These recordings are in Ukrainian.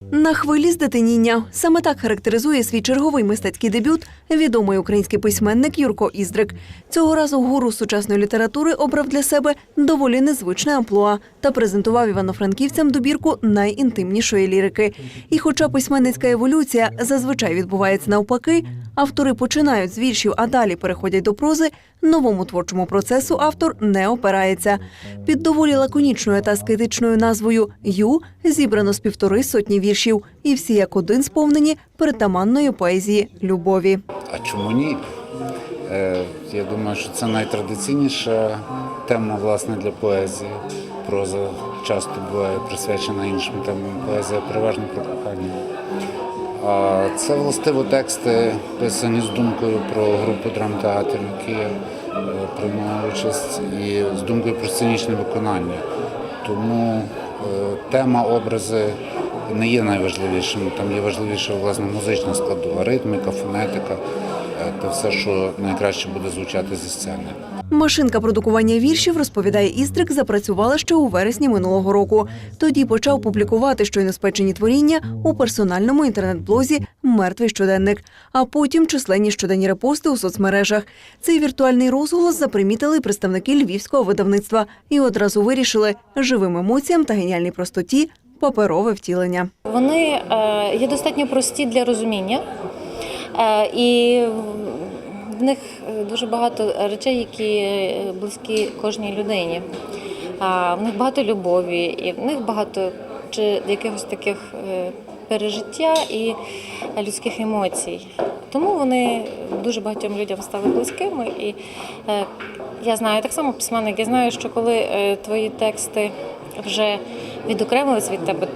На хвилі здетиніння саме так характеризує свій черговий мистецький дебют відомий український письменник Юрко Іздрик. Цього разу гуру сучасної літератури обрав для себе доволі незвичне амплуа та презентував івано-франківцям добірку найінтимнішої лірики. І, хоча письменницька еволюція зазвичай відбувається навпаки, автори починають з віршів, а далі переходять до прози. Новому творчому процесу автор не опирається. Під доволі лаконічною та аскетичною назвою Ю зібрано з півтори сотні віршів, і всі як один сповнені притаманної поезії любові. А чому ні? Е, Я думаю, що це найтрадиційніша тема власне для поезії. Проза часто буває присвячена іншим темам. Поезія переважно про кохання. А це властиво тексти, писані з думкою про групу драмтеатрів, які е, участь, і з думкою про сценічне виконання. Тому е, тема, образи не є найважливішим. Там є важливіше власне музична складова, ритміка, фонетика е, та все, що найкраще буде звучати зі сцени. Машинка продукування віршів, розповідає Істрик, запрацювала ще у вересні минулого року. Тоді почав публікувати щойно спечені творіння у персональному інтернет-блозі Мертвий щоденник, а потім численні щоденні репости у соцмережах. Цей віртуальний розголос запримітили представники львівського видавництва і одразу вирішили живим емоціям та геніальній простоті паперове втілення. Вони е, є достатньо прості для розуміння, е, і в них е, дуже багато речей, які близькі кожній людині. В них багато любові, і в них багато чи якихось таких пережиття і людських емоцій. Тому вони дуже багатьом людям стали близькими. І я знаю, так само письменник, я знаю, що коли твої тексти вже відокремились від тебе,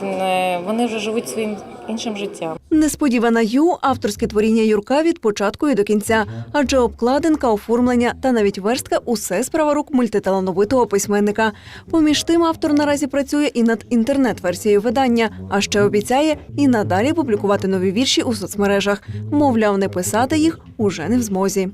вони вже живуть своїм іншим життям. Несподівана ю авторське творіння Юрка від початку і до кінця, адже обкладинка, оформлення та навіть верстка усе справа рук мультиталановитого письменника. Поміж тим, автор наразі працює і над інтернет-версією видання, а ще обіцяє і надалі публікувати нові вірші у соцмережах. Мовляв, не писати їх уже не в змозі.